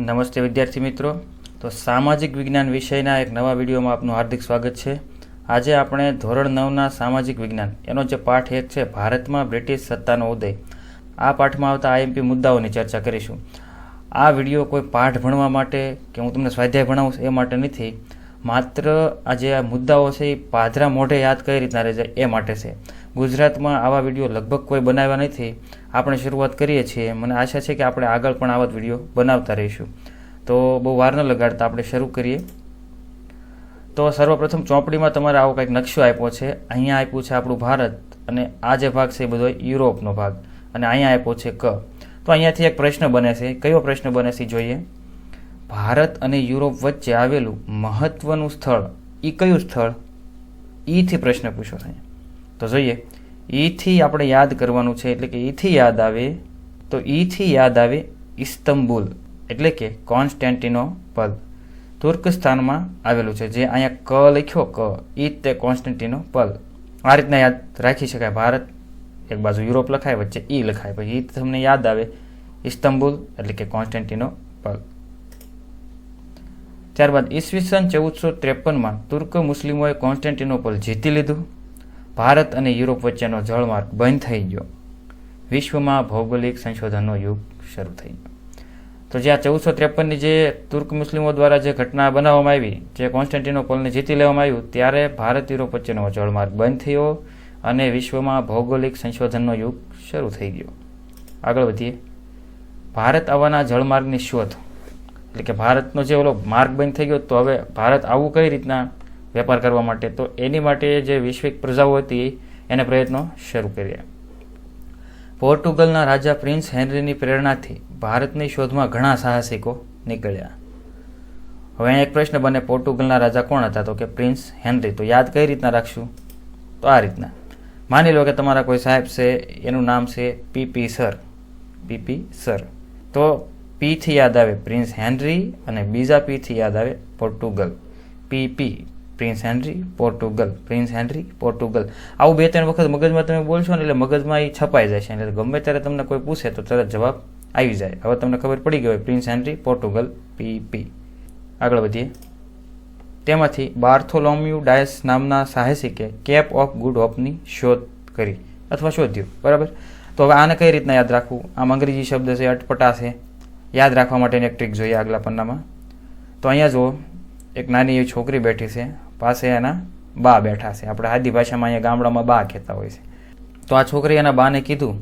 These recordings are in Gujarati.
નમસ્તે વિદ્યાર્થી મિત્રો. તો સામાજિક વિજ્ઞાન વિષયના એક નવા વિડીયોમાં આપનું હાર્દિક સ્વાગત છે. આજે આપણે ધોરણ નવના સામાજિક વિજ્ઞાન, એનો જે પાઠ એક છે, ભારતમાં બ્રિટિશ સત્તાનો ઉદય. આ પાઠમાં આવતા આઈએમપી મુદ્દાઓની ચર્ચા કરીશું. આ વીડિયો કોઈ પાઠ ભણવા માટે કે હું તમને સ્વાધ્યાય ભણાવું એ માટે નથી. માત્ર આ જે આ મુદ્દાઓ છે એ પાધરા મોઢે યાદ કઈ રીતના રહે છે એ માટે છે. ગુજરાતમાં આવા વીડિયો લગભગ કોઈ બનાવ્યા નથી. આપણે શરૂઆત કરીએ છીએ. મને આશા છે કે આપણે આગળ પણ આવા જ વીડિયો બનાવતા રહીશું. તો બહુ વાર ન લગાડતા આપણે શરૂ કરીએ. તો સર્વપ્રથમ ચોપડીમાં તમારે આવો કંઈક નકશો આપ્યો છે. અહીંયા આપ્યું છે આપણું ભારત અને આ જે ભાગ છે એ બધો યુરોપનો ભાગ. અને અહીંયા આપ્યો છે ક. તો અહીંયાથી એક પ્રશ્ન બને છે. કયો પ્રશ્ન બને છે જોઈએ. ભારત અને યુરોપ વચ્ચે આવેલું મહત્વનું સ્થળ એ કયું સ્થળ? ઈથી પ્રશ્ન પૂછો છે તો જોઈએ. ઈથી આપણે યાદ કરવાનું છે, એટલે કે ઈથી યાદ આવે તો ઈથી યાદ આવે ઇસ્તંબુલ, એટલે કે કોન્સ્ટેન્ટિનોપલ. તુર્કસ્તાનમાં આવેલું છે, જે અહીંયા ક લખ્યો, ક, ઈ તે કોન્સ્ટેન્ટિનોપલ. આ રીતના યાદ રાખી શકાય. ભારત એક બાજુ યુરોપ લખાય, વચ્ચે ઈ લખાય. પછી ઈ તમને યાદ આવે, ઇસ્તંબુલ, એટલે કે કોન્સ્ટેન્ટિનોપલ. ત્યારબાદ ઈસવીસન ચૌદસો ત્રેપનમાં તુર્ક મુસ્લિમોએ કોન્સ્ટેન્ટિનોપલ જીતી લીધું. ભારત અને યુરોપ વચ્ચેનો જળમાર્ગ બંધ થઈ ગયો. વિશ્વમાં ભૌગોલિક સંશોધનનો યુગ શરૂ થઈ ગયો. તો જે આ ચૌદસો ત્રેપનની જે તુર્ક મુસ્લિમો દ્વારા જે ઘટના બનાવવામાં આવી, જે કોન્સ્ટન્ટિનોપોલને જીતી લેવામાં આવ્યું, ત્યારે ભારત, યુરોપ વચ્ચેનો જળમાર્ગ બંધ થયો અને વિશ્વમાં ભૌગોલિક સંશોધનનો યુગ શરૂ થઈ ગયો. આગળ વધીએ. ભારત આવવાના જળમાર્ગની શોધ, એટલે કે ભારતનો જે ઓલો માર્ગ બંધ થઈ ગયો, તો હવે ભારત આવું કઈ રીતના વેપાર કરવા માટે. તો એની માટે જે વૈશ્વિક પ્રજાઓ હતી, એને પ્રયત્નો શરૂ કર્યા. પોર્ટુગલના રાજા પ્રિન્સ હેનરીની પ્રેરણાથી ભારતની શોધમાં ઘણા સાહસિકો નીકળ્યા. હવે એક પ્રશ્ન બને, પોર્ટુગલના રાજા કોણ હતા? તો કે પ્રિન્સ હેનરી. તો યાદ કઈ રીતના રાખશું? તો આ રીતના. માની લો કે તમારા કોઈ સાહેબ છે, એનું નામ છે પીપી સર. PP sir. તો પીથી યાદ આવે પ્રિન્સ હેનરી અને બીજા પીથી યાદ આવે Portugal. PP prince Henry, Portugal. Prince Henry, Portugal. આવું બે ત્રણ વખત મગજમાં તમે બોલશો ને એટલે મગજમાં એ છપાઈ જાય છે. એટલે ગમે ત્યારે તમને કોઈ પૂછે તો તરત જવાબ આવી જાય. હવે તમને ખબર પડી ગઈ હોય, પ્રિન્સ હેનરી, પોર્ટુગલ, પીપી. આગળ વધીએ. તેમાંથી બાર્થોલોમ્યુ ડાયસ નામના સાહસિકે કેપ ઓફ ગુડ હોપની શોધ કરી અથવા શોધ્યું. બરાબર? તો હવે આને કઈ રીતના યાદ રાખવું? આમ અંગ્રેજી શબ્દ છે, અટપટા છે. યાદ રાખવા માટેની એક ટ્રીક જોઈએ આગલા પન્નામાં. તો અહીંયા જુઓ, એક નાની એવી છોકરી બેઠી છે. પાસે એના બા બેઠા છે. આપણે આદિ ભાષામાં અહીંયા ગામડામાં બા કહેતા હોય છે. તો આ છોકરી એના બાને કીધું,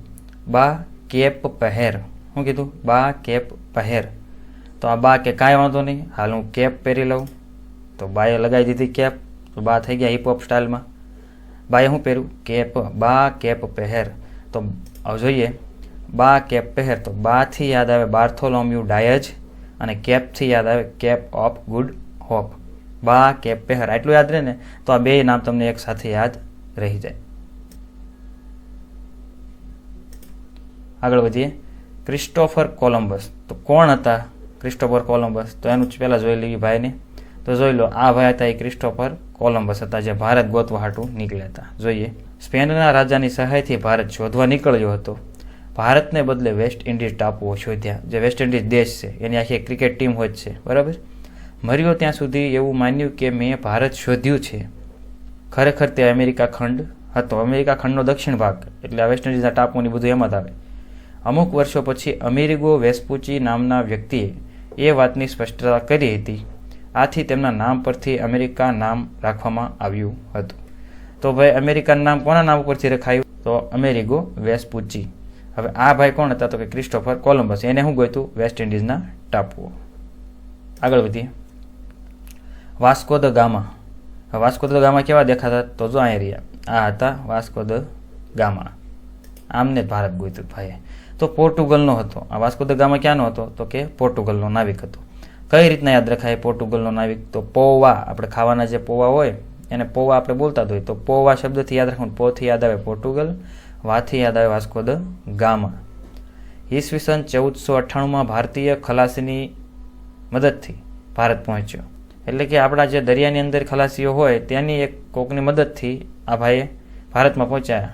બા કેપ પહેર. શું કીધું, બા કેપ પહેર. તો આ બા કે, કાંઈ વાંધો નહીં, હાલ હું કેપ પહેરી લઉં. તો બાએ લગાવી દીધી કેપ. તો બા થઈ ગયા હિપહોપ સ્ટાઇલમાં બાએ શું પહેર્યું? કેપ, બા કેપ પહેર. તો જોઈએ, બા કેપ પહેર તો બાથી યાદ આવે બાર્થોલોમ્યુ ડાયજ અને કેપથી યાદ આવે કેપ ઓફ ગુડ હોપ. બા કે પહેર, આટલું યાદ રહે ને, તો આ બે નામ તમને એક સાથે યાદ રહી જાય. આગળ વધીએ. ક્રિસ્ટોફર કોલમ્બસ તો કોણ હતા ક્રિસ્ટોફર કોલમ્બસ તો એનું પહેલાં જોઈ લીધી ભાઈને. તો જોઈ લો, આ ભાઈ હતા એ ક્રિસ્ટોફર કોલમ્બસ હતા, જે ભારત ગોતવા હાટું નીકળ્યા હતા. જોઈએ. સ્પેનના રાજાની સહાયથી ભારત શોધવા નીકળ્યો હતો. ભારતને બદલે વેસ્ટ ઇન્ડિઝ ટાપુઓ શોધ્યા, જે વેસ્ટ ઇન્ડિઝ દેશ છે. એની આખી ક્રિકેટ ટીમ હોય છે. બરાબર? મર્યો ત્યાં સુધી એવું માન્યું કે મેં ભારત શોધ્યું છે. ખરેખર તે અમેરિકા ખંડ હતો. અમેરિકા ખંડનો દક્ષિણ ભાગ, એટલે વેસ્ટ ટાપુની બધું એમ જ આવે. અમુક વર્ષો પછી અમેરિગો વેસ્પુચી નામના વ્યક્તિએ એ વાતની સ્પષ્ટતા કરી હતી. આથી તેમના નામ પરથી અમેરિકા નામ રાખવામાં આવ્યું હતું. તો ભાઈ, અમેરિકાનું નામ કોના નામ ઉપરથી રખાયું? તો અમેરિગો વેસ્પુચી. હવે આ ભાઈ કોણ હતા? તો કે ક્રિસ્ટોફર કોલમ્બસ એને શું ગોતું વેસ્ટ ઇન્ડિઝના ટાપુઓ. આગળ વધીએ. Vasco da Gama Vasco da Gama કેવા દેખાતા? તો જો અહીંયા રહ્યા. આ હતા વાસ્કો દ ગામા આમને ભારત ગોયતું ભાઈએ. તો પોર્ટુગલનો હતો. આ વાસ્કો દ ગામા ક્યાંનો હતો? તો કે પોર્ટુગલનો નાવિક હતો. કઈ રીતના યાદ રખાય પોર્ટુગલનો નાવિક? તો પોવા. આપણે ખાવાના જે પોવા હોય, એને પોવા આપણે બોલતા જ હોય. તો પોવા શબ્દથી યાદ રાખવાનું. પોથી યાદ આવે પોર્ટુગલ વાથી યાદ આવે વાસ્કો દ ગામા ઈસવીસન ચૌદસો અઠ્ઠાણુંમાં ભારતીય ખલાસીની મદદથી ભારત પહોંચ્યો. એટલે કે આપણા જે દરિયાની અંદર ખલાસીઓ હોય તેની એક કોકની મદદથી આ ભાઈએ ભારતમાં પહોંચ્યા.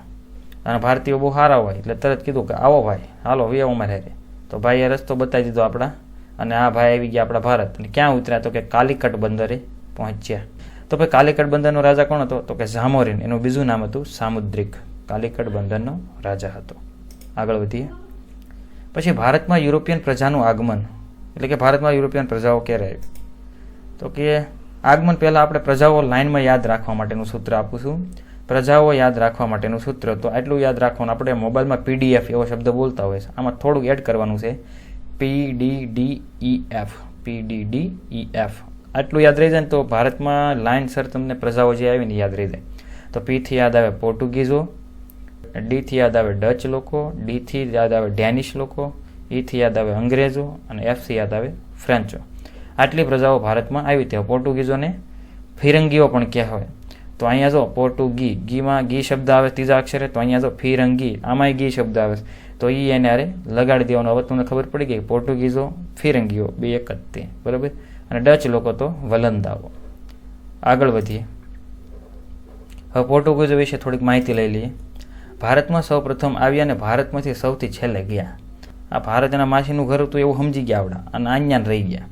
અને ભારતીયો બહુ સારા હોય, એટલે તરત કીધું કે, આવો ભાઈ, હાલો વી અમારે હારે. તો ભાઈએ રસ્તો બતાવી દીધો આપણા, અને આ ભાઈ આવી ગયા આપણા ભારત. અને ક્યાં ઉતર્યા? તો કે કાલિકટ બંદરે પહોંચ્યા. તો ભાઈ કાલિકટ બંદરનો રાજા કોણ હતો? તો કે ઝામોરીન. એનું બીજું નામ હતું સામુદ્રિક. કાલિકટ બંદરનો રાજા હતો. આગળ વધીએ. પછી ભારતમાં યુરોપિયન પ્રજાનું આગમન. એટલે કે ભારતમાં યુરોપિયન પ્રજાઓ ક્યારે આવી તો કે આગમન પહેલાં આપણે પ્રજાઓ લાઇનમાં યાદ રાખવા માટેનું સૂત્ર આપું છું. પ્રજાઓ યાદ રાખવા માટેનું સૂત્ર, તો આટલું યાદ રાખવાનું આપણે મોબાઈલમાં પીડીએફ એવો શબ્દ બોલતા હોય છે. આમાં થોડુંક એડ કરવાનું છે. P D D E F P D D E F આટલું યાદ રહી જાય ને તો ભારતમાં લાઇન સર તમને પ્રજાઓ જે આવીને યાદ રહી જાય. તો પીથી યાદ આવે પોર્ટુગીઝો ડીથી યાદ આવે ડચ લોકો ડીથી યાદ આવે ડેનિશ લોકો ઈથી યાદ આવે અંગ્રેજો, અને એફથી યાદ આવે ફ્રેન્ચો. આટલી પ્રજાઓ ભારતમાં આવી ત્યાં પોર્ટુગીઝોને ફિરંગીઓ પણ કહેવાય તો અહીંયા જો પોર્ટુગી ગીમાં ગી શબ્દ આવે ત્રીજા અક્ષરે, તો અહીંયા જો ફિરંગી, આમાંય ગી શબ્દ આવે. તો એ એને અરે લગાડી દેવાનો. હવે તમને ખબર પડી ગઈ પોર્ટુગીઝો ફિરંગીઓ બે એક જ તે, બરાબર? અને ડચ લોકો તો વલંદાઓ. આગળ વધીએ. હવે પોર્ટુગીઝો વિશે થોડીક માહિતી લઈ લઈએ. ભારતમાં સૌ પ્રથમ આવ્યા અને ભારતમાંથી સૌથી છેલ્લે ગયા. આ ભારત એના માસીનું ઘર હતું એવું સમજી ગયા આવડા. અને અહીંયા રહી ગયા.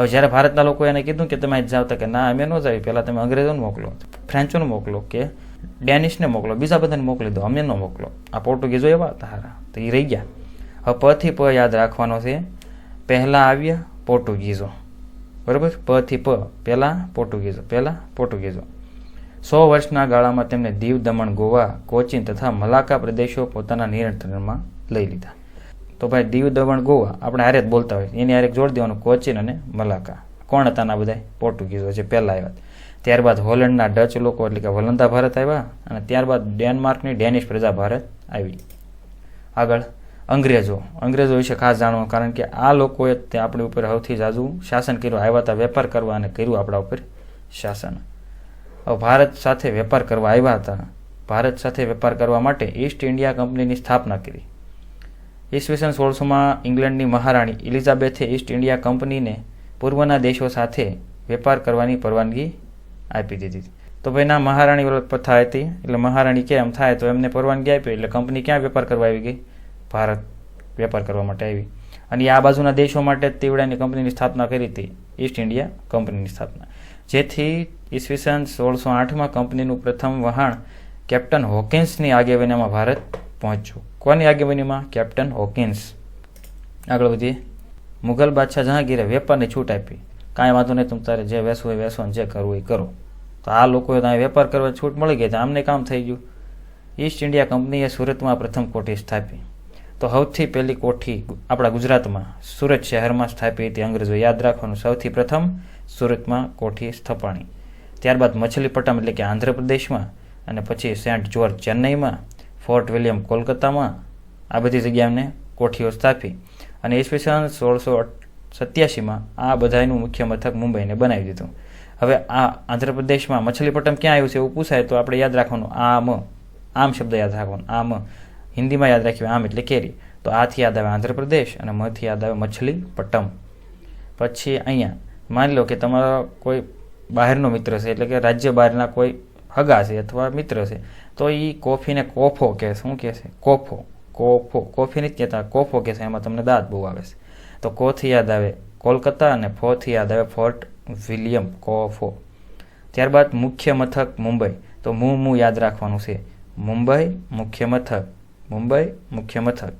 હવે જ્યારે ભારતના લોકો એને કીધું કે તમે જાવ તો કે ના, અમે ન જાવી. પહેલાં તમે અંગ્રેજોને મોકલો, ફ્રેન્ચોને મોકલો કે ડેનિશને મોકલો, બીજા બધાને મોકલી દો. અમે ન મોકલો. આ પોર્ટુગીઝો એવા હતા હારા તો એ રહી ગયા. હવે પથી પ યાદ રાખવાનો છે. પહેલાં આવ્યા પોર્ટુગીઝો બરાબર? પથી પ. પહેલાં પોર્ટુગીઝો પહેલાં પોર્ટુગીઝો સો વર્ષના ગાળામાં તેમણે દીવ દમણ ગોવા, કોચીન તથા મલાકા પ્રદેશો પોતાના નિયંત્રણમાં લઈ લીધા. તો ભાઈ દીવ દમણ ગોવા, આપણે હારે જ બોલતા હોય. એની હારે જોડી દેવાનું, કોચીન અને મલાકા. કોણ હતા ના બધા પોર્ટુગીઝો છે પહેલાં આવ્યા ત્યારબાદ હોલેન્ડના ડચ લોકો, એટલે કે વલંદા ભારત આવ્યા, અને ત્યારબાદ ડેનમાર્કની ડેનિશ પ્રજા ભારત આવી. આગળ, અંગ્રેજો. અંગ્રેજો વિશે ખાસ જાણવું, કારણ કે આ લોકોએ તે આપણી ઉપર સૌથી જાજુ શાસન કર્યું. આવ્યા હતા વેપાર કરવા અને કર્યું આપણા ઉપર શાસન. હવે ભારત સાથે વેપાર કરવા આવ્યા હતા. ભારત સાથે વેપાર કરવા માટે ઈસ્ટ ઇન્ડિયા કંપનીની સ્થાપના કરી. ઈસવીસન સોળસોમાં ઇંગ્લેન્ડની મહારાણી એલિઝાબેથે ઈસ્ટ ઇન્ડિયા કંપનીને પૂર્વના દેશો સાથે વેપાર કરવાની પરવાનગી આપી દીધી. તો ભાઈ, ના મહારાણી પ્રથા હતી, એટલે મહારાણી કે એમ થાય તો એમને પરવાનગી આપી, એટલે કંપની ક્યાં વેપાર કરવા આવી ગઈ? ભારત વેપાર કરવા માટે આવી. અને આ બાજુના દેશો માટે તીવડાની કંપનીની સ્થાપના કરી હતી, ઈસ્ટ ઇન્ડિયા કંપનીની સ્થાપના. જેથી ઈસવીસન સોળસો આઠમાં કંપનીનું પ્રથમ વહાણ કેપ્ટન હોકિન્સની આગેવાનીમાં ભારત પહોંચ્યું. કોની આગેવાનીમાં? Captain Hawkins. આગળ વધીએ. મુઘલ બાદશાહ જહાંગીરે વેપારની છૂટ આપી. કાંઈ વાંધો નહીં તમે તારે જે વેસવું હોય વેસો જે કરવું એ કરો. તો આ લોકોએ ત્યાં વેપાર કરવા છૂટ મળી ગઈ તો આમને કામ થઈ ગયું. ઈસ્ટ ઇન્ડિયા કંપનીએ સુરતમાં પ્રથમ કોઠી સ્થાપી. તો સૌથી પહેલી કોઠી આપણા ગુજરાતમાં સુરત શહેરમાં સ્થાપી હતી. અંગ્રેજો યાદ રાખવાનું, સૌથી પ્રથમ સુરતમાં કોઠી સ્થપાણી. ત્યારબાદ મછલીપટ્ટમ એટલે કે આંધ્રપ્રદેશમાં અને પછી સેન્ટ જ્યોર્જ ચેન્નઈમાં ફોર્ટ વિલિયમ કોલકાતામાં આ બધી જગ્યાએ એમને કોઠીઓ સ્થાપી અને ઈસવીસન સોળસો સત્યાસીમાં આ બધાનું મુખ્ય મથક મુંબઈને બનાવી દીધું. હવે આ આંધ્રપ્રદેશમાં મછલીપટ્ટમ ક્યાં આવ્યું છે એવું પૂછાય તો આપણે યાદ રાખવાનું આમ આમ શબ્દ યાદ રાખવાનો. આમ, હિન્દીમાં યાદ રાખ્યું આમ એટલે કેરી. તો આથી યાદ આવે આંધ્રપ્રદેશ અને મથી યાદ આવે મછલીપટ્ટમ. પછી અહીંયા માની લો કે તમારો કોઈ બહારનો મિત્ર છે, એટલે કે રાજ્ય બહારના કોઈ હગા છે અથવા મિત્ર છે, તો એ કોફીને કોફો કહે શું કહે છે? કોફો. કોફો. કોફી નથી કહેતા, કોફો કહે છે. એમાં તમને દાંત બહુ આવે છે. તો કોથી યાદ આવે? કોલકાતા અને ફોથી યાદ આવે ફોર્ટ વિલિયમ કોફો. ત્યારબાદ મુખ્ય મથક મુંબઈ. તો મું મું યાદ રાખવાનું છે. મુંબઈ મુખ્ય મથક. મુંબઈ મુખ્ય મથક.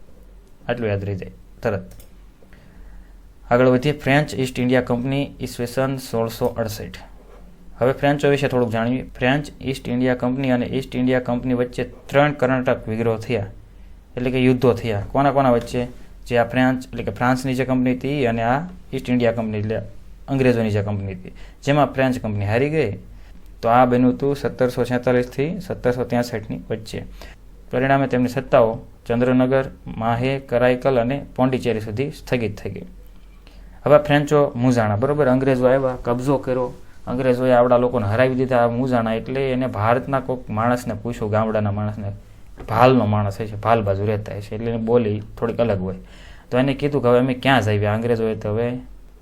આટલું યાદ રહી જાય. તરત. આગળ વધીએ. ફ્રેન્ચ ઈસ્ટ ઇન્ડિયા કંપની ઈસવીસન સોળસો અડસઠ. હવે ફ્રેન્ચો વિશે થોડુંક જાણીએ. ફ્રેન્ચ ઈસ્ટ ઇન્ડિયા કંપની અને ઈસ્ટ ઇન્ડિયા કંપની વચ્ચે ત્રણ કર્ણાટક વિગ્રહ થયા. એટલે કે યુદ્ધો થયા. કોના કોના વચ્ચે? જે આ ફ્રાન્સ એટલે કે ફ્રાન્સની જે કંપની હતી અને આ ઈસ્ટ ઇન્ડિયા કંપની એટલે અંગ્રેજોની જે કંપની હતી. જેમાં ફ્રેન્ચ કંપની હારી ગઈ. તો આ બન્યું હતું સત્તરસો છેતાલીસથી સત્તરસો ત્યાંસઠની વચ્ચે. પરિણામે તેમની સત્તાઓ ચંદ્રનગર, માહે, કરાઈકલ અને પોંડિચેરી સુધી સ્થગિત થઈ ગઈ. હવે ફ્રેન્ચો મૂંઝાણા બરોબર? અંગ્રેજો આવ્યા, કબજો કર્યો. અંગ્રેજોએ આવડા લોકોને હરાવી દીધા મૂંઝાણા એટલે એને ભારતના કોઈક માણસને પૂછો, ગામડાના માણસને, ભાલનો માણસ છે, ભાલ બાજુ રહેતા હશે એટલે એની બોલી થોડીક અલગ હોય. તો એને કીધું કે હવે અમે ક્યાં જઈએ અંગ્રેજોએ તો હવે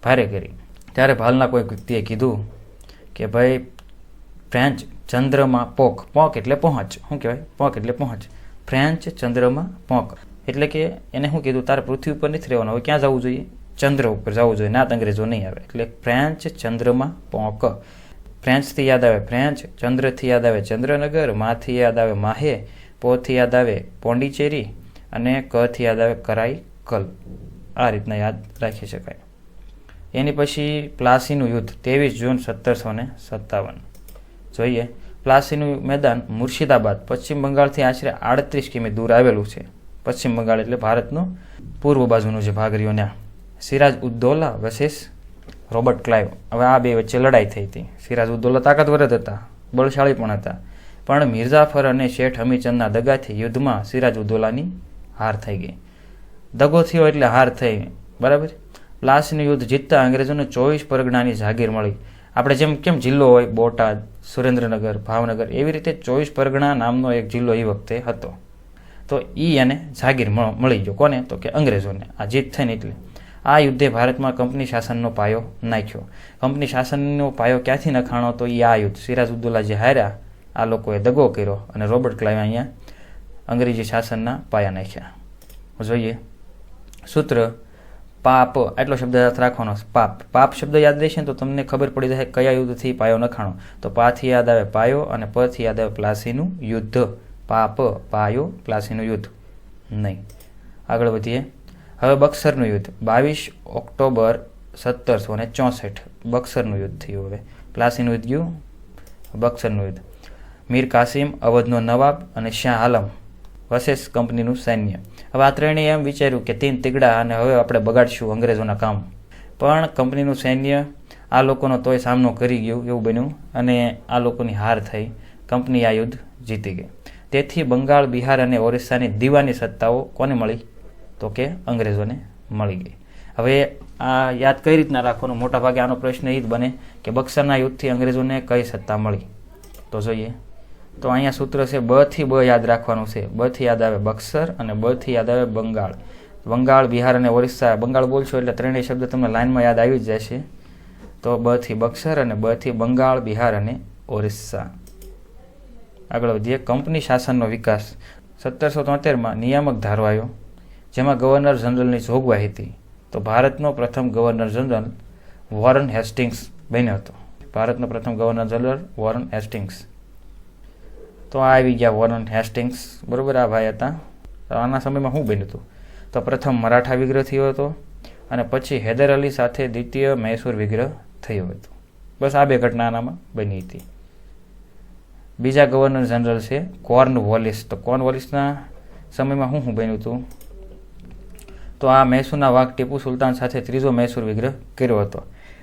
ભારે કરી. ત્યારે ભાલના કોઈ વ્યક્તિએ કીધું કે ભાઈ, ફ્રેન્ચ ચંદ્રમાં પોક પોક એટલે પહોંચ. શું કહેવાય? પોક એટલે પહોંચ. ફ્રેન્ચ ચંદ્રમાં પોક. એટલે કે એને શું કીધું? તારે પૃથ્વી ઉપર નથી રહેવાનું, હવે ક્યાં જવું જોઈએ? ચંદ્ર ઉપર જવું જોઈએ નાત અંગ્રેજો નહીં આવે. એટલે ફ્રેન્ચ ચંદ્રમાં પોંક. ફ્રેન્ચથી યાદ આવે ફ્રેન્ચ, ચંદ્રથી યાદ આવે ચંદ્રનગર, માથી યાદ આવે માહે, પોથી યાદ આવે પોંડિચેરી અને કથી યાદ આવે કરાઈ કલ. આ રીતના યાદ રાખી શકાય. એની પછી પ્લાસીનું યુદ્ધ, ત્રેવીસ જૂન સત્તરસો ને સત્તાવન. જોઈએ, પ્લાસીનું મેદાન મુર્શિદાબાદ, પશ્ચિમ બંગાળથી આશરે આડત્રીસ કિમી દૂર આવેલું છે. પશ્ચિમ બંગાળ એટલે ભારતનું પૂર્વ બાજુનો જે ભાગ રહ્યો ત્યાં Siraj Uddaula versus Robert Clive. હવે આ બે વચ્ચે લડાઈ થઈ હતી. સિરાજ ઉદ્દૌલા તાકાતવર જ હતા, બળશાળી પણ હતા. પણ મિર્ઝાફર અને શેઠ હમીચંદના દગાથી યુદ્ધમાં સિરાજ ઉદ્દૌલાની હાર થઈ ગઈ. દગો થયો એટલે હાર થઈ. બરાબર? પ્લાસીનું યુદ્ધ જીતતા અંગ્રેજોને ચોવીસ પરગણાની જાગીર મળી. આપણે જેમ કેમ જિલ્લો હોય, બોટાદ, સુરેન્દ્રનગર, ભાવનગર, એવી રીતે ચોવીસ પરગણા નામનો એક જિલ્લો એ વખતે હતો. તો એ એને જાગીર મળ- ગયો. કોને? તો કે અંગ્રેજોને. આ જીત થઈને એટલે. આ યુદ્ધે ભારતમાં કંપની શાસનનો પાયો નાખ્યો. કંપની શાસનનો પાયો ક્યાંથી નખાણો? તો એ આ યુદ્ધ. સિરાજ ઉદ્દુલ્લા જે હાર્યા, આ લોકોએ દગો કર્યો અને રોબર્ટ ક્લાઇવ અહીંયા અંગ્રેજી શાસનના પાયા નાખ્યા. જોઈએ. સૂત્ર, પાપ. આટલો શબ્દ યાદ રાખવાનો. પાપ. પાપ શબ્દ યાદ રહેશે તો તમને ખબર પડી જાય કયા યુદ્ધથી પાયો નખાણો. તો પાથી યાદ આવે પાયો અને પથી યાદ આવે પ્લાસીનું યુદ્ધ. પાપ, પાયો, પ્લાસીનું યુદ્ધ. નહીં. આગળ વધીએ. હવે બક્સરનું યુદ્ધ. બાવીસ ઓક્ટોબર સત્તરસો ને ચોસઠ. બક્સરનું યુદ્ધ થયું હવે. પ્લાસીનું યુદ્ધ ગયું. બક્સરનું યુદ્ધ. મીર કાસિમ, અવધનો નવાબ અને શાહ આલમ વસેસ કંપનીનું સૈન્ય. હવે આ ત્રણેય એમ વિચાર્યું કે તીન તીગડા અને હવે આપણે બગાડશું અંગ્રેજોના કામ. પણ કંપનીનું સૈન્ય આ લોકોનો તોય સામનો કરી ગયું એવું બન્યું અને આ લોકોની હાર થઈ. કંપની આ યુદ્ધ જીતી ગઈ. તેથી બંગાળ, બિહાર અને ઓરિસ્સાની દીવાની સત્તાઓ કોને મળી? તો કે અંગ્રેજોને મળી ગઈ. હવે આ યાદ કઈ રીતના રાખવાનો? મોટા ભાગે આનો પ્રશ્ન એ જ બને કે બક્સરના યુદ્ધથી અંગ્રેજોને કઈ સત્તા મળી? તો જોઈએ. તો અહીંયા સૂત્ર છે, બ થી બ યાદ રાખવાનું છે. બ થી યાદ આવે બક્સર અને બ થી યાદ આવે બંગાળ. બંગાળ, બિહાર અને ઓરિસ્સા. બંગાળ બોલશો એટલે ત્રણેય શબ્દ તમને લાઇનમાં યાદ આવી જ જશે. તો બ થી બક્સર અને બ થી બંગાળ, બિહાર અને ઓરિસ્સા. આગળ વધીએ. કંપની શાસનનો વિકાસ. સત્તરસો તોતેરમાં નિયામક ધારો જેમાં ગવર્નર જનરલની જોગવાઈ હતી, તો ભારતનો પ્રથમ ગવર્નર જનરલ વોરન હેસ્ટિંગ્સ બન્યો હતો. ભારતનો પ્રથમ ગવર્નર જનરલ વોરન હેસ્ટિંગ્સ. તો આ આવી ગયા વોરન હેસ્ટિંગ્સ. બરોબર આ ભાઈ હતા. આના સમયમાં શું બન્યું હતું? તો પ્રથમ મરાઠા વિગ્રહ થયો હતો અને પછી હૈદર અલી સાથે દ્વિતીય મૈસૂર વિગ્રહ થયો હતો. બસ આ બે ઘટના આનામાં બની હતી. બીજા ગવર્નર જનરલ છે કોર્ન વોલિસ તો કોર્ન વોલિસના સમયમાં શું શું બન્યું હતું? તો આ મૈસૂરના વાઘ ટીપુ સુલતાન સાથે ત્રીજો મૈસૂર વિગ્રહ કર્યો હતો.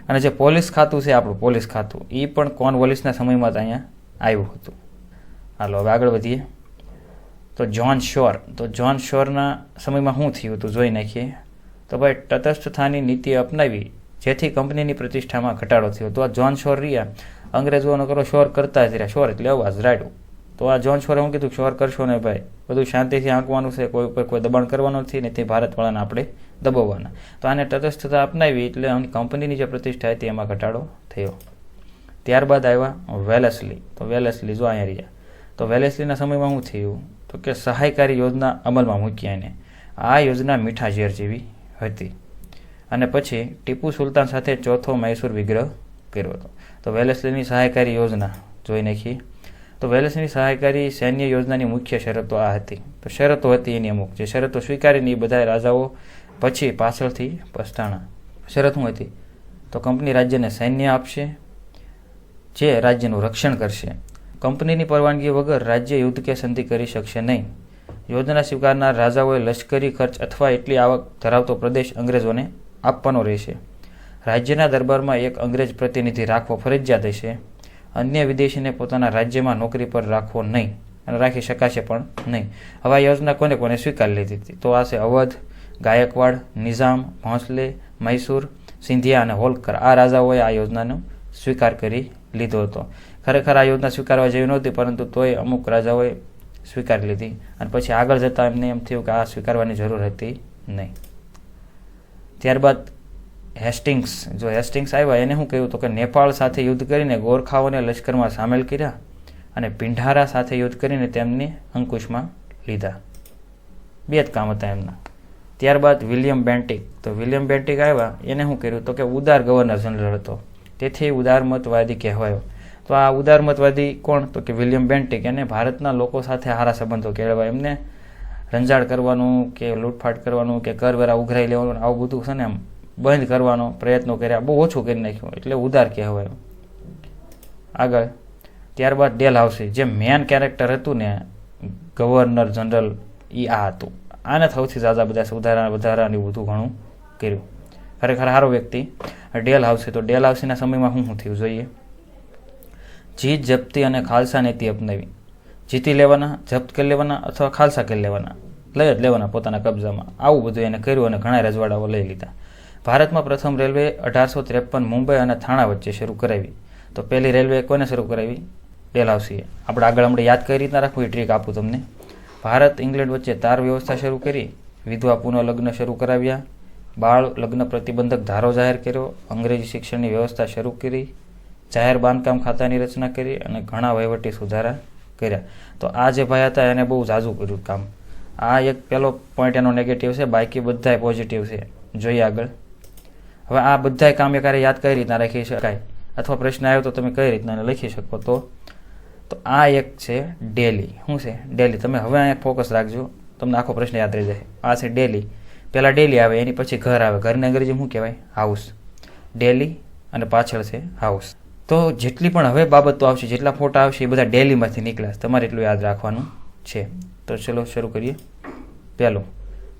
અને જે પોલીસ ખાતું છે, આપણું પોલીસ ખાતું એ પણ કોન વોલીસના સમયમાં જ અહીંયા આવ્યું હતું. હાલો, હવે આગળ વધીએ. તો જ્હોન શોર, તો જ્હોન શોરના સમયમાં શું થયું હતું જોઈ નાખીએ. તો ભાઈ તટસ્થતાની નીતિ અપનાવી, જેથી કંપનીની પ્રતિષ્ઠામાં ઘટાડો થયો તો આ જ્હોન શોર રહ્યા. અંગ્રેજોનો કરો શોર કરતા જ રહ્યા. શોર એટલે અવાજ રાડ્યું તો આ જોન શોરે હું કીધું શોર કરશો ને ભાઈ. બધું શાંતિથી આંકવાનું છે, કોઈ ઉપર કોઈ દબાણ કરવાનું નથી, ને તે ભારતવાળાને આપણે દબાવવાના. તો આને તટસ્થતા અપનાવી એટલે કંપનીની જે પ્રતિષ્ઠા હતી એમાં ઘટાડો થયો. ત્યારબાદ આવ્યા વેલેસલી. તો વેલેસલી જો અહીંયા રહ્યા. તો વેલેસલીના સમયમાં શું થયું? તો કે સહાયકારી યોજના અમલમાં મૂકી એને આ યોજના મીઠા ઝેર જેવી હતી. અને પછી ટીપુ સુલતાન સાથે ચોથો મૈસૂર વિગ્રહ કર્યો હતો. તો વેલેસલીની સહાયકારી યોજના જોઈ નાખીએ. તો વેલેસની સહાયકારી સૈન્ય યોજનાની મુખ્ય શરતો આ હતી. તો શરતો હતી એની અમુક, જે શરતો સ્વીકારીને એ બધા રાજાઓ પછી પાછળથી પસ્તાણા. શરત શું હતી? તો કંપની રાજ્યને સૈન્ય આપશે, જે રાજ્યનું રક્ષણ કરશે. કંપનીની પરવાનગી વગર રાજ્ય યુદ્ધ કે સંધિ કરી શકશે નહીં. યોજના સ્વીકારનાર રાજાઓએ લશ્કરી ખર્ચ અથવા એટલી આવક ધરાવતો પ્રદેશ અંગ્રેજોને આપવાનો રહેશે. રાજ્યના દરબારમાં એક અંગ્રેજ પ્રતિનિધિ રાખવો ફરજિયાત હશે. અન્ય વિદેશીને પોતાના રાજ્યમાં નોકરી પર રાખવો નહીં અને રાખી શકાશે પણ નહીં. હવે યોજના કોને કોને સ્વીકારી લીધી હતી? તો આ છે અવધ, ગાયકવાડ, નિઝામ, ભોંસલે, મૈસૂર, સિંધિયા અને હોલકર. આ રાજાઓએ આ યોજનાનો સ્વીકાર કરી લીધો હતો. ખરેખર આ યોજના સ્વીકારવા જેવી નહોતી, પરંતુ તોય અમુક રાજાઓએ સ્વીકારી લીધી અને પછી આગળ જતાં એમને એમ થયું કે આ સ્વીકારવાની જરૂર હતી નહીં. ત્યારબાદ હેસ્ટિંગ્સ. જો હેસ્ટિંગ્સ આવ્યા, એને શું કહ્યું તો કે નેપાળ સાથે યુદ્ધ કરીને ગોરખાઓને લશ્કરમાં સામેલ કર્યા અને પિંઢારા સાથે યુદ્ધ કરીને તેમને અંકુશમાં લીધા. બે જ કામ હતા એમના. ત્યારબાદ વિલિયમ બેન્ટિક. તો વિલિયમ બેન્ટિક આવ્યા, એને શું કર્યું તો કે ઉદાર ગવર્નર જનરલ હતો. તેથી ઉદારમતવાદી કહેવાયો. તો આ ઉદારમતવાદી કોણ? તો કે વિલિયમ બેન્ટિક. એને ભારતના લોકો સાથે સારા સંબંધો કેળવા એમને રંજાડ કરવાનું કે લૂંટફાટ કરવાનું કે કરવેરા ઉઘરાઈ લેવાનું, આવું બધું છે ને આમ બંધ કરવાનો પ્રયત્નો કર્યા. બહુ ઓછું કરી નાખ્યું. એટલે ઉદાર કહેવાય. આગળ, ત્યારબાદ ડેલ હાઉસી જે મેન કેરેક્ટર હતું ને ગવર્નર જનરલ એ આ હતું. આને સૌથી ઝાઝા બધા સુધારા વધારાની બધું ઘણું કર્યું. ખરેખર સારો વ્યક્તિ. ડેલ હાઉસી તો ડેલ હાઉસીના સમયમાં શું શું થયું જોઈએ? જીત જપ્તી અને ખાલસા નીતિ અપનાવી. જીતી લેવાના, જપ્ત કરી લેવાના અથવા ખાલસા કરી લેવાના. લઈ જ લેવાના પોતાના કબજામાં. આવું બધું એને કર્યું અને ઘણા રજવાડાઓ લઈ લીધા. ભારતમાં પ્રથમ રેલવે અઢારસો ત્રેપન મુંબઈ અને થાણા વચ્ચે શરૂ કરાવી. તો પહેલી રેલવે કોને શરૂ કરાવી? ડેલહાઉસીએ આપણે આગળ આપણે યાદ કઈ રીતના રાખવું એ ટ્રીક આપું તમને. ભારત, ઇંગ્લેન્ડ વચ્ચે તાર વ્યવસ્થા શરૂ કરી, વિધવા પુનઃ લગ્ન શરૂ કરાવ્યા. બાળ લગ્ન પ્રતિબંધક ધારો જાહેર કર્યો. અંગ્રેજી શિક્ષણની વ્યવસ્થા શરૂ કરી. જાહેર બાંધકામ ખાતાની રચના કરી અને ઘણા વહીવટી સુધારા કર્યા. તો આ જે ભાઈ હતા એને બહુ ઝાઝું કર્યું કામ. આ એક પહેલો પોઈન્ટ એનો નેગેટિવ છે, બાકી બધાય પોઝિટિવ છે. જોઈએ આગળ. હવે આ બધાય કામ એકારે યાદ કઈ રીતના રાખી શકાય? અથવા પ્રશ્ન આવ્યો તો તમે કઈ રીતના લખી શકો તો? તો આ એક છે ડેલી. શું છે? ડેલી. તમે હવે અહીંયા ફોકસ રાખજો. તમને આખો પ્રશ્ન યાદ રહી જાય. આ છે ડેલી. પહેલાં ડેલી આવે, એની પછી ઘર આવે. ઘરની અંગ્રેજી શું કહેવાય? હાઉસ. ડેલી અને પાછળ છે હાઉસ. તો જેટલી પણ હવે બાબતો આવશે, જેટલા ફોટા આવશે, એ બધા ડેલીમાંથી નીકળ્યા તમારે એટલું યાદ રાખવાનું છે. તો ચલો, શરૂ કરીએ. પહેલું.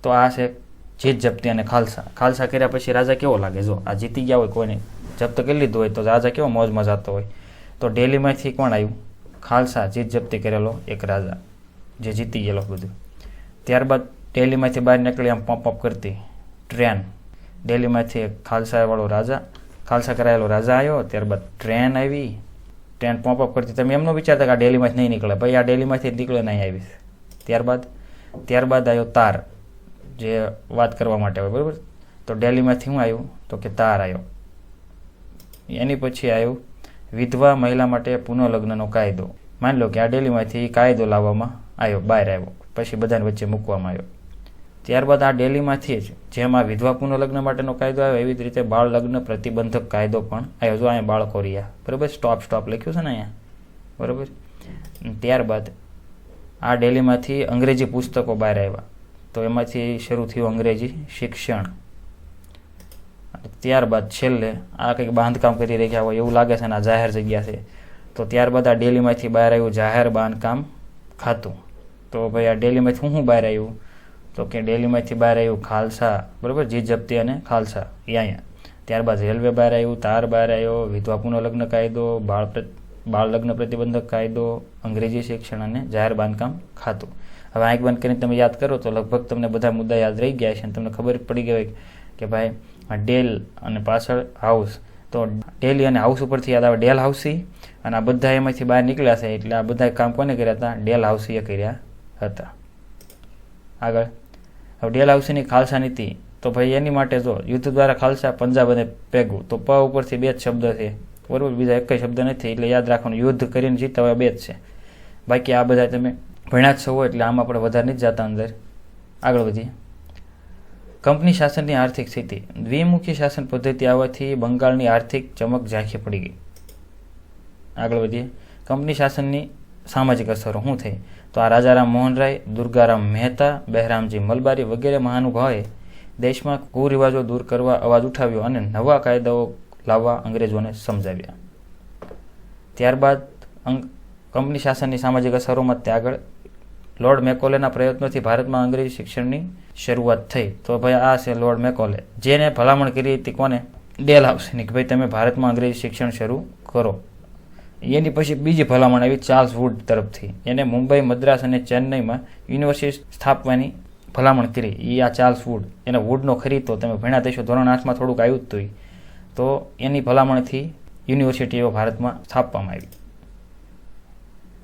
તો આ છે જીત જપ્તી અને ખાલસા. ખાલસા કર્યા પછી રાજા કેવો લાગે? જો, આ જીતી ગયા હોય, કોઈને જપ્ત કરી લીધું હોય, તો રાજા કેવો મોજ મજાતો હોય? તો ડેલીમાંથી કોણ આવ્યું. ખાલસા જીત જપ્તી કરેલો એક રાજા, જે જીતી ગયેલો બધું. ત્યારબાદ ડેલીમાંથી બહાર નીકળી આમ પંપ કરતી ટ્રેન. ડેલીમાંથી એક ખાલસાવાળો રાજા, ખાલસા કરાયેલો રાજા આવ્યો, ત્યારબાદ ટ્રેન આવી. ટ્રેન પંપ કરતી. તમે એમનો વિચારતા કે આ ડેલીમાંથી નહીં નીકળે. ભાઈ, આ ડેલીમાંથી નીકળે નહીં આવી ત્યારબાદ ત્યારબાદ આવ્યો તાર. જે વાત કરવા માટે હોય બરાબર? તો ડેલીમાંથી હું આવ્યું તો કે તાર આવ્યો. એની પછી આવ્યું, વિધવા મહિલા માટે પુનઃલગ્નનો કાયદો. માની લો કે આ ડેલીમાંથી કાયદો લાવવામાં આવ્યો, બહાર આવ્યો, પછી બધાને વચ્ચે મૂકવામાં આવ્યો. ત્યારબાદ આ ડેલીમાંથી જ જેમાં વિધવા પુનઃલગ્ન માટેનો કાયદો આવ્યો, એવી જ રીતે બાળ લગ્ન પ્રતિબંધક કાયદો પણ આવ્યો. જો અહીંયા બાળકો રહ્યા, બરાબર? સ્ટોપ સ્ટોપ લખ્યું છે ને અહીંયા? બરાબર? ત્યારબાદ આ ડેલીમાંથી અંગ્રેજી પુસ્તકો બહાર આવ્યા. તો એમાંથી શરૂ થયું અંગ્રેજી શિક્ષણ. ત્યારબાદ છેલ્લે આ કંઈક બાંધકામ કરી રહ્યા હોય એવું લાગે છે ને આ જાહેર જગ્યા છે, તો ત્યારબાદ આ ડેલીમાંથી બહાર આવ્યું જાહેર બાંધકામ ખાતું. તો ભાઈ આ ડેલીમાંથી હું શું બહાર આવ્યું? તો કે ડેલીમાંથી બહાર આવ્યું ખાલસા, બરાબર? જીત જપ્તી અને ખાલસા અહીંયા ત્યારબાદ રેલવે બહાર આવ્યું, તાર બહાર આવ્યો, વિધવા પુનઃલગ્ન કાયદો, બાળ બાળ લગ્ન પ્રતિબંધક કાયદો, અંગ્રેજી શિક્ષણ અને જાહેર બાંધકામ ખાતું. હવે આંખ બંધ કરીને તમે યાદ કરો તો લગભગ તમને બધા મુદ્દા યાદ રહી ગયા છે અને તમને ખબર પડી ગઈ કે ભાઈ ડેલ અને પાછળ હાઉસ. તો ડેલી અને હાઉસ ઉપરથી યાદ આવે ડેલ હાઉસી અને આ બધા એમાંથી બહાર નીકળ્યા છે એટલે આ બધા કામ કોને કર્યા હતા? ડેલ હાઉસીએ કર્યા હતા. આગળ. હવે ડેલ હાઉસીની ખાલસા નીતિ. તો ભાઈ, એની માટે જો યુદ્ધ દ્વારા ખાલસા પંજાબ અને પેગું તો પ ઉપરથી બે જ શબ્દ છે. બરાબર? બીજા એક શબ્દ નથી. એટલે યાદ રાખવાનું. યુદ્ધ કરીને જીતા હોય બે જ છે. બાકી આ બધા તમે ભણ્યા જ છો એટલે આમ આપણે વધારે નથી જતા અંદર. આગળ વધીએ. કંપની શાસનની આર્થિક સ્થિતિ. દ્વિમુખી શાસન પદ્ધતિ આવવાથી બંગાળની આર્થિક ચમક ઝાંખી પડી ગઈ. આગળ વધીએ. કંપની શાસનની સામાજિક અસરો શું થઈ? તો આ રાજારામ મોહનરાય, દુર્ગારામ મહેતા, બહેરામજી મલબારી વગેરે મહાનુભાવે દેશમાં કુરિવાજો દૂર કરવા અવાજ ઉઠાવ્યો અને નવા કાયદાઓ લાવવા અંગ્રેજોને સમજાવ્યા. ત્યારબાદ કંપની શાસનની સામાજિક અસરોમાં તે આગળ લોર્ડ મેકોલેના પ્રયત્નોથી ભારતમાં અંગ્રેજી શિક્ષણની શરૂઆત થઈ. તો ભાઈ આ છે લોર્ડ મેકોલે જેને ભલામણ કરી હતી કોને? ડેલ હાઉસની કે ભાઈ તમે ભારતમાં અંગ્રેજી શિક્ષણ શરૂ કરો. એની પછી બીજી ભલામણ આવી ચાર્લ્સ વુડ તરફથી. એને મુંબઈ, મદ્રાસ અને ચેન્નઈમાં યુનિવર્સિટી સ્થાપવાની ભલામણ કરી. એ આ ચાર્લ્સ વુડ એને વુડનો ખરીદતો. તમે ભણ્યા દેશો ધોરણ આઠમાં થોડુંક આવ્યું જ તો એની ભલામણથી યુનિવર્સિટીઓ ભારતમાં સ્થાપવામાં આવી.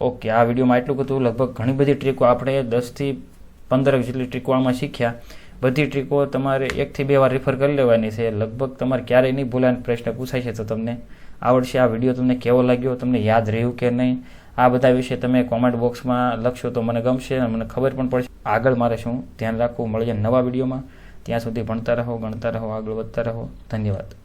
ઓકે, આ વિડીયોમાં એટલું બધું લગભગ ઘણી બધી ટ્રીકો આપણે દસથી પંદર જેટલી ટ્રીકો આમાં શીખ્યા. બધી ટ્રીકો તમારે એકથી બે વાર રિફર કરી લેવાની છે. લગભગ તમારે ક્યારેય નહીં ભૂલાય પ્રશ્ન પૂછાય છે તો તમને આવડશે. આ વીડિયો તમને કેવો લાગ્યો, તમને યાદ રહ્યું કે નહીં? આ બધા વિશે તમે કોમેન્ટ બોક્સમાં લખશો તો મને ગમશે અને મને ખબર પણ પડશે. આગળ મારે શું? ધ્યાન રાખવું. મળીએ નવા વિડીયોમાં. ત્યાં સુધી ભણતા રહો, ગણતા રહો, આગળ વધતા રહો. ધન્યવાદ.